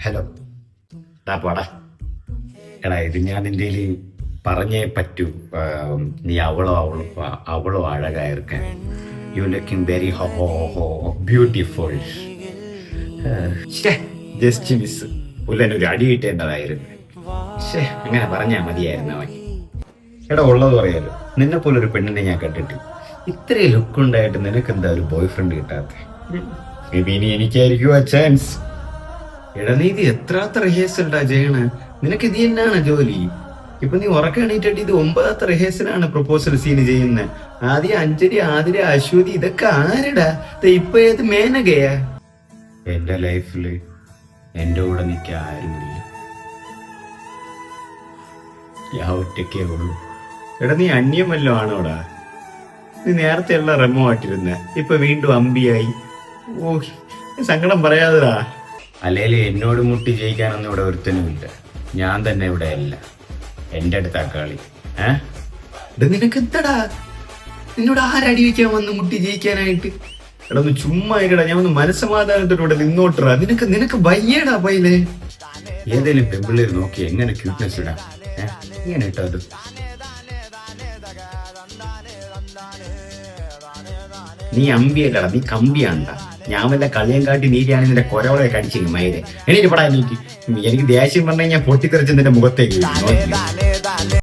Hello. എടാ പോടാ. എടാ ഇത് ഞാൻ എന്റെ പറഞ്ഞേ പറ്റൂ. ആം, നീ അവളോ അവളോ അവളോ അഴകായിരിക്ക you looking very beautiful just miss ഒരു അടി കിട്ടേണ്ടതായിരുന്നു. ഷേ അങ്ങനെ പറഞ്ഞാൽ മതിയായിരുന്നു അവൻ. എടാ ഉള്ളത് പറയാലോ. നിന്നെ പോലെ ഒരു പെണ്ണിനെ ഞാൻ കണ്ടിട്ട് ഇത്രയും ലുക്ക് ഉണ്ടായിട്ട് നിനക്ക് എന്താ ഒരു ബോയ് ഫ്രണ്ട് കിട്ടാത്ത ഇനി എനിക്കായിരിക്കും ആ ചാൻസ് ഇത് എത്രാത്ത റിഹേഴ്സൽടാ ചെയ്യണ നിനക്ക് ഇത് തന്നെയാണ് ജോലി? ഇപ്പൊ നീ ഉറക്കണീറ്റിട്ട് ഇത് ഒമ്പതാത്ത റിഹേഴ്സലാണ് പ്രപ്പോസൽ സീൻ ചെയ്യുന്നത് ആദ്യം അഞ്ജലി ആതിര അശ്വതി ഇതൊക്കെ ആരടാ? ഇപ്പൊ ഏത് മേനകയാ? എന്റെ ലൈഫിൽ എന്റെ കൂടെ നിൽക്കാൻ ആരുമില്ല ഞാൻ ഒറ്റക്കേ ഉള്ളൂ. എടാ നീ അന്യമല്ലോ ആണോടാ? നീ നേരത്തെ ഉള്ള റെമോ ആട്ടിരുന്ന ഇപ്പൊ വീണ്ടും അമ്പിയായി. ഓ സങ്കടം പറയാതെടാ. അല്ലേൽ എന്നോട് മുട്ടി ജയിക്കാനൊന്നും ഇവിടെ ഒരുത്തനുമില്ല. ഞാൻ തന്നെ ഇവിടെ അല്ല. എന്റെ അടുത്താ കളി ഏഹ് നിനക്ക് എന്തടാ നിന്നോട് ആരടി വയ്ക്കാൻ വന്ന് മുട്ടി ജയിക്കാനായിട്ട്? എടാ ഒന്ന് ചുമ്മാ ഇരടാ ഞാൻ ഒന്ന് മനസ്സമാധാനത്തോടെ നിന്നോട്ടറാ. നിനക്ക് നിനക്ക് വയ്യടാ പൈലേ ഏതെങ്കിലും പെമ്പിള്ളേര് നോക്കി എങ്ങനെ ക്യൂട്ട്നെസ് ഇടാം? ഏഹ് ഇങ്ങനെ ഇട്ടോ അത്? നീ അമ്പിയല്ലടാ നീ കമ്പിയാണ്ട. ഞാൻ വല്ല കളിയും കാട്ടി നീരാണ് നിന്റെ കൊരവളെ കടിച്ചിരുന്നു മയിൽ. എനിക്ക് പടാ എനിക്ക് എനിക്ക് ദേഷ്യം പറഞ്ഞു ഞാൻ പൊട്ടിത്തെറിച്ച് നിന്റെ മുഖത്തേക്ക്.